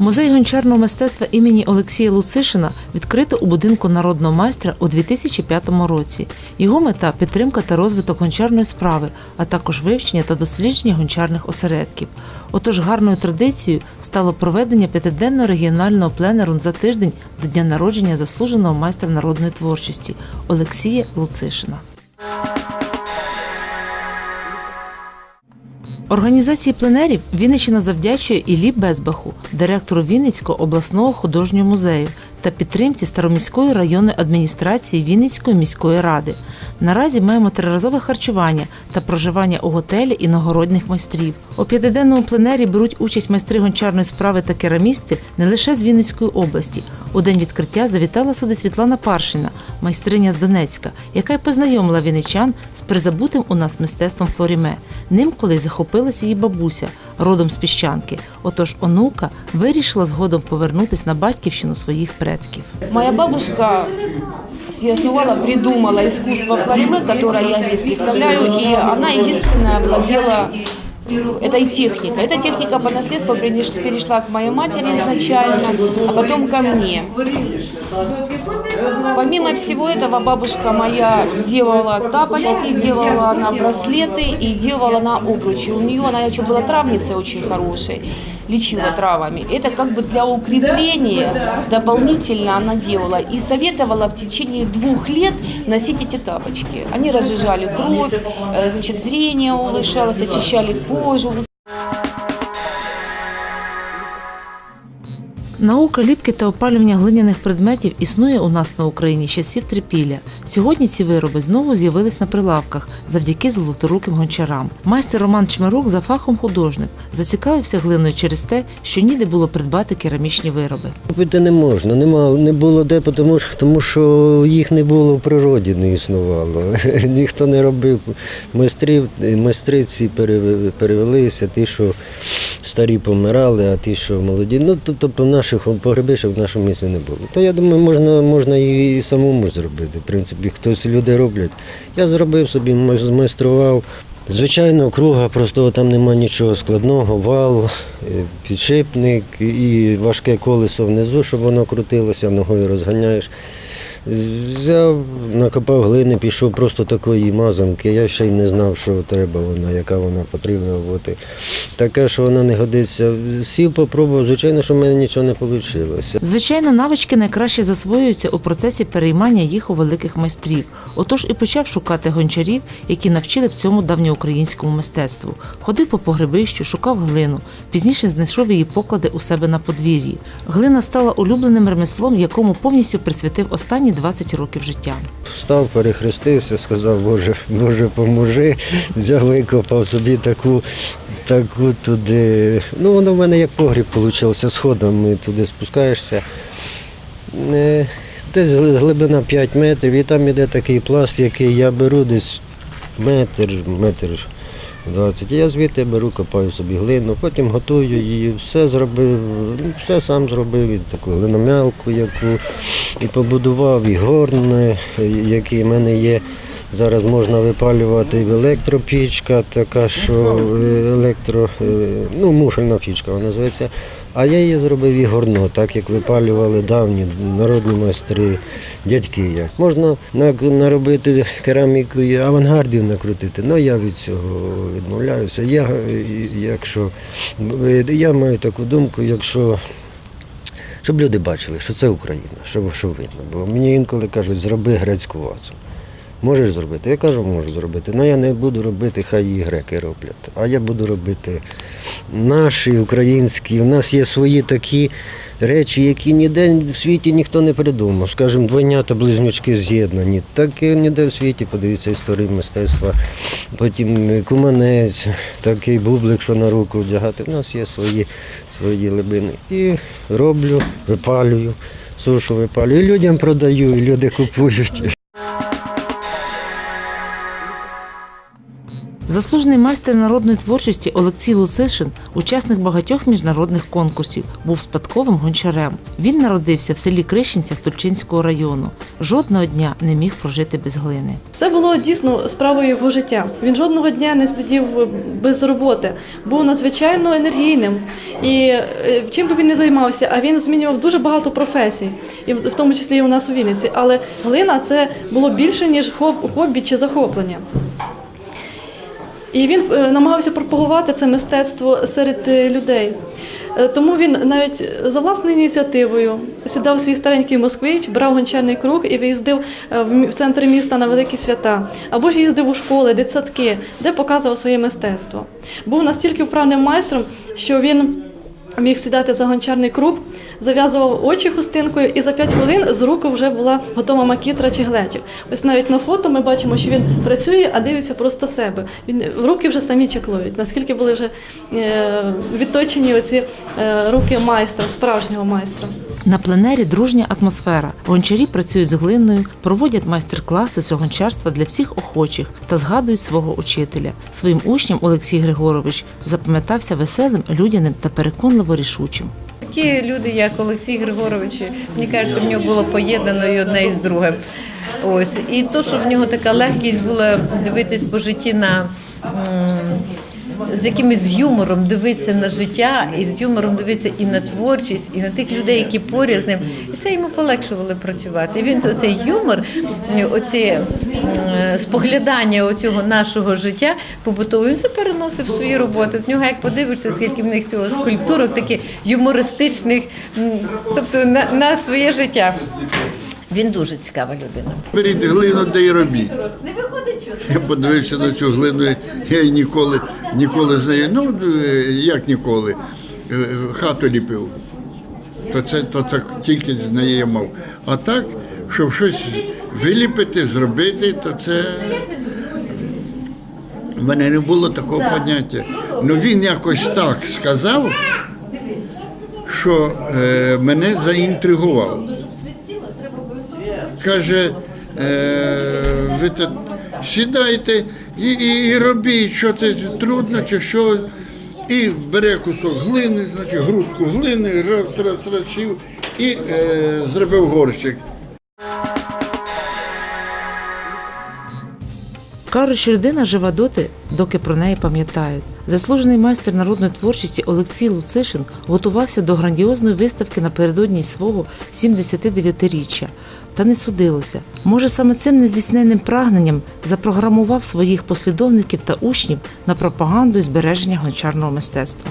Музей гончарного мистецтва імені Олексія Луцишина відкрито у будинку народного майстра у 2005 році. Його мета підтримка та розвиток гончарної справи, а також вивчення та дослідження гончарних осередків. Отож, гарною традицією стало проведення п'ятиденного регіонального пленеру за тиждень до дня народження заслуженого майстра народної творчості Олексія Луцишина. Організації пленерів Вінниччина завдячує Іллі Безбаху, директору Вінницького обласного художнього музею та підтримці Староміської районної адміністрації Вінницької міської ради. Наразі маємо триразове харчування та проживання у готелі іногородних майстрів. У п'ятиденному пленері беруть участь майстри гончарної справи та керамісти не лише з Вінницької області. У день відкриття завітала сюди Світлана Паршина, майстриня з Донецька, яка й познайомила вінничан з призабутим у нас мистецтвом флоріме. Ним колись захопилася її бабуся, родом з піщанки. Отож онука вирішила згодом повернутись на батьківщину своїх предків. Моя бабушка основала, придумала искусство флориме, которое я здесь представляю, и она единственная владела этой техникой. Эта техника по наследству переш- перешла к моей матери изначально, а потом ко мне. Помимо всего этого, бабушка моя делала тапочки, делала она браслеты и делала она обручи. У нее она еще была травницей очень хорошей, Лечила травами. Это как бы для укрепления дополнительно она делала и советовала в течение двух лет носить эти тапочки. Они разжижали кровь, э, значит, зрение улучшалось, очищали кожу. Наука ліпки та опалювання глиняних предметів існує у нас на Україні з часів трипілля. Сьогодні ці вироби знову з'явились на прилавках завдяки золоторуким гончарам. Майстер Роман Чмарук за фахом художник зацікавився глиною через те, що ніде було придбати керамічні вироби. Купити не можна, нема, не було де, тому що, тому що їх не було в природі, не існувало. Ніхто не робив майстрів, майстри ці перев- перевелися, ті, що старі помирали, а ті, що молоді. Ну, тобто в наших погребищах в нашому місці не було. То я думаю, можна, можна і самому зробити. В принципі, хтось люди роблять. Я зробив собі, змайстрував. Звичайно, круга, просто там нема нічого складного, вал, е, підшипник і важке колесо внизу, щоб воно крутилося, ногою розганяєш. Взяв, накопав глини, пішов просто такої мазанки. Я ще й не знав, що треба вона, яка вона потрібна бути. Таке, що вона не годиться. Сів, попробував, звичайно, що в мене нічого не вийшло. Звичайно, навички найкраще засвоюються у процесі переймання їх у великих майстрів. Отож і почав шукати гончарів, які навчили б цьому давньоукраїнському мистецтву. Ходив по погребищу, шукав глину. Пізніше знайшов її поклади у себе на подвір'ї. Глина стала улюбленим ремеслом, якому повністю присвятив останні 20 років життя. Встав, перехрестився, сказав, Боже, Боже, поможи. Взяв, викопав собі таку, таку туди. Ну, воно в мене як погріб вийшло, сходами туди спускаєшся. Е, Десь глибина 5 метрів, і там іде такий пласт, який я беру десь метр, метр 20. Я звідти беру, копаю собі глину, потім готую її, все зробив, ну, все сам зробив, і таку глиномялку, яку і побудував, і горни, який в мене є. Зараз можна випалювати в електропічка, така, що е, електро, е, ну, муфельна пічка вона називається. А я її зробив і горно, так як випалювали давні народні майстри, дядьки. Можна наробити кераміку і авангардів накрутити, але я від цього відмовляюся. Я, якщо, я маю таку думку, якщо щоб люди бачили, що це Україна, щоб, щоб видно. Бо мені інколи кажуть, зроби грецьку вазу. Можеш зробити? Я кажу, можу зробити. але я не буду робити, хай її греки роблять. А я буду робити наші, українські. У нас є свої такі речі, які ніде в світі ніхто не придумав. Скажімо, двойнята близнючки з'єднані. Таке ніде в світі, подивіться, історії мистецтва. Потім куманець, такий бублик, що на руку вдягати. У нас є свої, свої либини. І роблю, випалюю, сушу випалюю. І людям продаю, і люди купують. Заслужений майстер народної творчості Олексій Луцишин, учасник багатьох міжнародних конкурсів, був спадковим гончарем. Він народився в селі Крищенцях Тульчинського району. Жодного дня не міг прожити без глини. Це було дійсно справою його життя. Він жодного дня не сидів без роботи, був надзвичайно енергійним. І е, чим би він не займався, а він змінював дуже багато професій, і в тому числі і у нас у Вінниці. Але глина це було більше, ніж хоб- хобі чи захоплення. І він е, намагався пропагувати це мистецтво серед е, людей. Е, Тому він навіть за власною ініціативою сідав свій старенький москвич, брав гончарний круг і виїздив в центр міста на великі свята. Або ж їздив у школи, дитсадки, де показував своє мистецтво. Був настільки вправним майстром, що він міг сідати за гончарний круг, зав'язував очі хустинкою, і за 5 хвилин з руку вже була готова макітра чи глетів. Ось навіть на фото ми бачимо, що він працює, а дивиться просто себе. Він руки вже самі чеклують. Наскільки були вже е, відточені оці е, руки майстра, справжнього майстра. На пленері дружня атмосфера. Гончарі працюють з глиною, проводять майстер-класи з гончарства для всіх охочих та згадують свого учителя. Своїм учням Олексій Григорович запам'ятався веселим, людяним та переконливо рішучим. Такі люди, як Олексій Григорович, мені кажеться, в нього було поєднано і одне із другим. Ось і то, що в нього така легкість була дивитись по житті на з якимось юмором дивитися на життя, і з юмором дивитися і на творчість, і на тих людей, які поряд з ним. І це йому полегшувало працювати. І він оцей юмор, оці споглядання оцього нашого життя побутового, він все переносив в свої роботи. В нього, як подивишся, скільки в них цього скульптурок, таких юмористичних, тобто на, на своє життя. Він дуже цікава людина. Беріть глину, де й робіть. Я подивився на цю глину, я й ніколи, ніколи з нею, ну е, як ніколи, е, хату ліпив. То це, то це тільки з неї я мав. А так, щоб щось виліпити, зробити, то це в мене не було такого поняття. Ну він якось так сказав, що е, мене заінтригував каже, е, ви тут сідайте і, і, і робіть, що це трудно чи що. І бере кусок глини, значить грудку глини, раз, раз, раз сів і е, зробив горщик. Кажуть, що людина жива доти, доки про неї пам'ятають. Заслужений майстер народної творчості Олексій Луцишин готувався до грандіозної виставки напередодні свого 79-річчя. Та не судилося. Може, саме цим нездійсненним прагненням запрограмував своїх послідовників та учнів на пропаганду і збереження гончарного мистецтва.